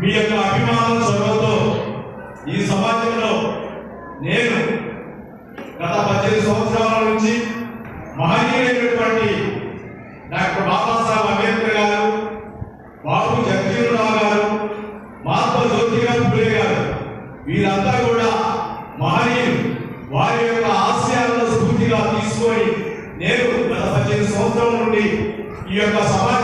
మీ యొక్క అభిమానం చొరవతో ఈ సమాజంలో నేను గత పద్దెనిమిది సంవత్సరాల నుంచి మహనీయులైనటువంటి డాక్టర్ బాబాసాహెబ్ అంబేద్కర్ గారు బాబు జగజీవనరావు గారు మహాత్మా జ్యోతిరావు పులే గారు వీరంతా కూడా మహనీయులు. వారి యొక్క ఆశయాలను స్ఫూర్తిగా తీసుకొని నేను గత పద్దెనిమిది సంవత్సరాల నుండి ఈ యొక్క సమాజం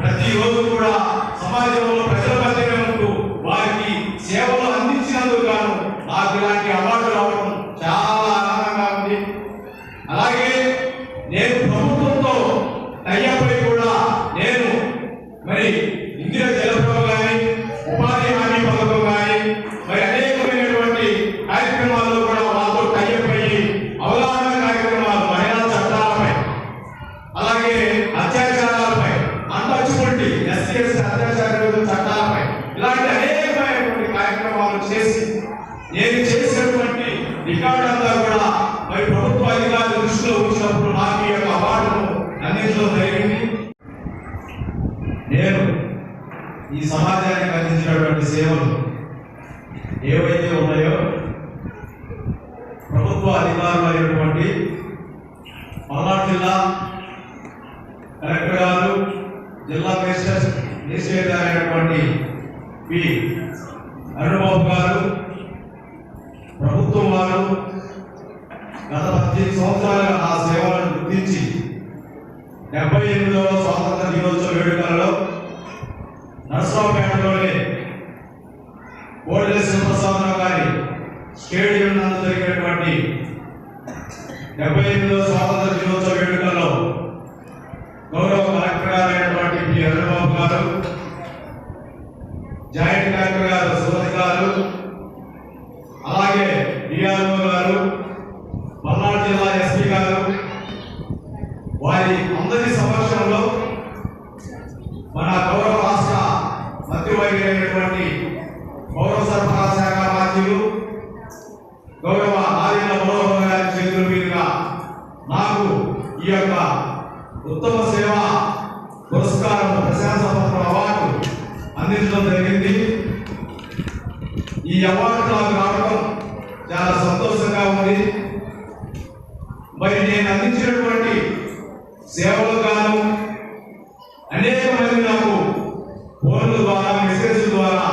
ప్రతిరోజు కూడా సమాజంలో ప్రజల మధ్యనే ఉంటూ వారికి సేవలు అందించినందుకు గాను నాకు ఇలాంటి అవార్డు రావడం చాలా ఆనందంగా ఉంది. అలాగే అందించినటువంటి సేవలు ఏవైతే ఉన్నాయో ప్రభుత్వ అధికారులు అయినటువంటి పల్నాడు జిల్లా కలెక్టర్ గారు జిల్లా మేజిస్ట్రేట్ మేజిస్ట్రేట్ గారు అయినటువంటి పి. అరుణబాబు గారు ప్రభుత్వం వారు గత పద్దెనిమిది సంవత్సరాలుగా ఆ సేవలను గుర్తించి డెబ్బై ఎనిమిదవ స్వాతంత్ర దినోత్సవ వేడుకలలో నరసరావుపేటలోనే స్టేడియం నందు జరిగినటువంటి డెబ్బై ఎనిమిదవ స్వాతంత్ర దినోత్సవ వేడుకల్లో గౌరవ కలెక్టర్ గారైనటువంటి పి. హరిబాబు గారు జాయింట్ కలెక్టర్ గారు సుమతి గారు అలాగే డిఆర్ఓ గారు పల్నాడు జిల్లా ఎస్పీ గారు వారి అందరి సమక్షంలో మన గౌరవ రాష్ట్ర మంత్రివర్యులు గౌరవ సర్పంచ్ సరఫరా శాఖ మంత్రులు గౌరవ ఆదిన మనోహర్ గారి చేతుల మీదుగా నాకు ఈ యొక్క ఉత్తమ సేవ పురస్కారం ప్రశంసా అవార్డు అందించడం జరిగింది. ఈ అవార్డు నాకు రావడం చాలా సంతోషంగా ఉంది. మరి నేను అందించినటువంటి సేవలు గాను అనేక మంది నాకు ఫోన్ల ద్వారా మెసేజ్ ద్వారా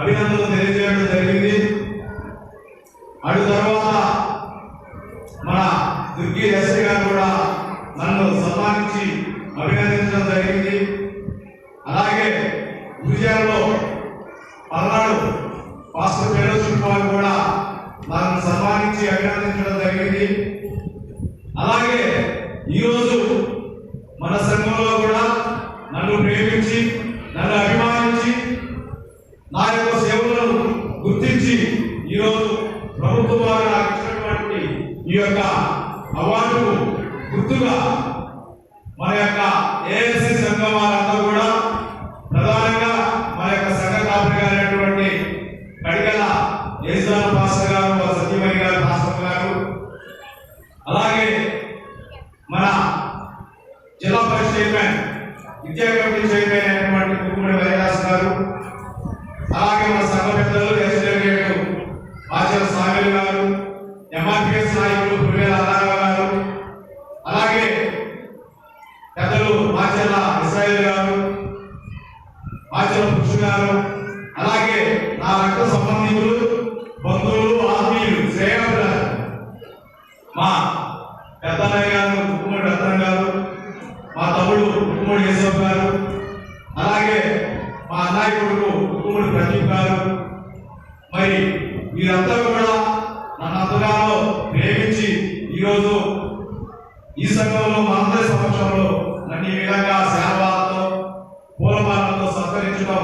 అభినందనలు తెలియజేయడం జరిగింది. అటు తర్వాత మన దుర్గి ఎస్ఐ గారు కూడా నన్ను సన్మానించి అభినందించడం జరిగింది అలాగే గురిజాలలో పల్నాడు పాస్టర్ ఫెలోషిప్ వారు కూడా నన్ను సన్మానించి అభినందించడం జరిగింది. అలాగే ఈరోజు మన సంఘంలో కూడా నన్ను ప్రేమించి నన్ను అభిమానించి నా యొక్క సేవలను గుర్తించి ఈరోజు ప్రభుత్వం వారు నాకు ఇచ్చినటువంటి ఈ యొక్క అవార్డుకు గుర్తుగా మన యొక్క ఏఎస్సీ సంఘం వారంతా కూడా ప్రధానంగా మన యొక్క సంఘ కాపరి గారైనటువంటి కడిగల యేసురావు పాస్టర్ గారు వారి సత్యమణి గారు పాస్టర్ గారు. అలాగే మన జిల్లా పరిషత్ చైర్మన్ విద్యా కమిటీ చైర్మన్ అయినటువంటి వైరాస్ గారు అలాగే మన సంఘ పెద్దలు ఎస్డెలిగేట్ ఆచార్య స్వామి గారు ఎంఆర్పిఎస్ నాయకులు పులివేల అన్నారావు గారు అలాగే పెద్దలు మాచర్ల ఇస్రాయేల్ గారు మాచర్ల పురుషు గారు అలాగే నా రక్త సంబంధికులు బంధువులు ఆత్మీయులు శ్రేయాలు మా పెద్దన్నయ్య గారు కుక్కుమూడి రత్నం గారు మా తమ్ముడు కుక్కుమూడి యేసవ్ గారు అలాగే మా అన్నయ్య కొడుకు కుక్కుమూడి ప్రదీప్ గారు. మరి వీరంతా కూడా నన్ను అంతగానో ప్రేమించి ఈరోజు ఈ సంఘంలో మనందరి సమక్షంలో నన్ను ఈ విధంగా సేవలతో పూలమాలతో సత్కరించడం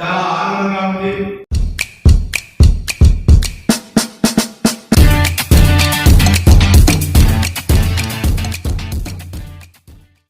చాలా ఆనందంగా ఉంది.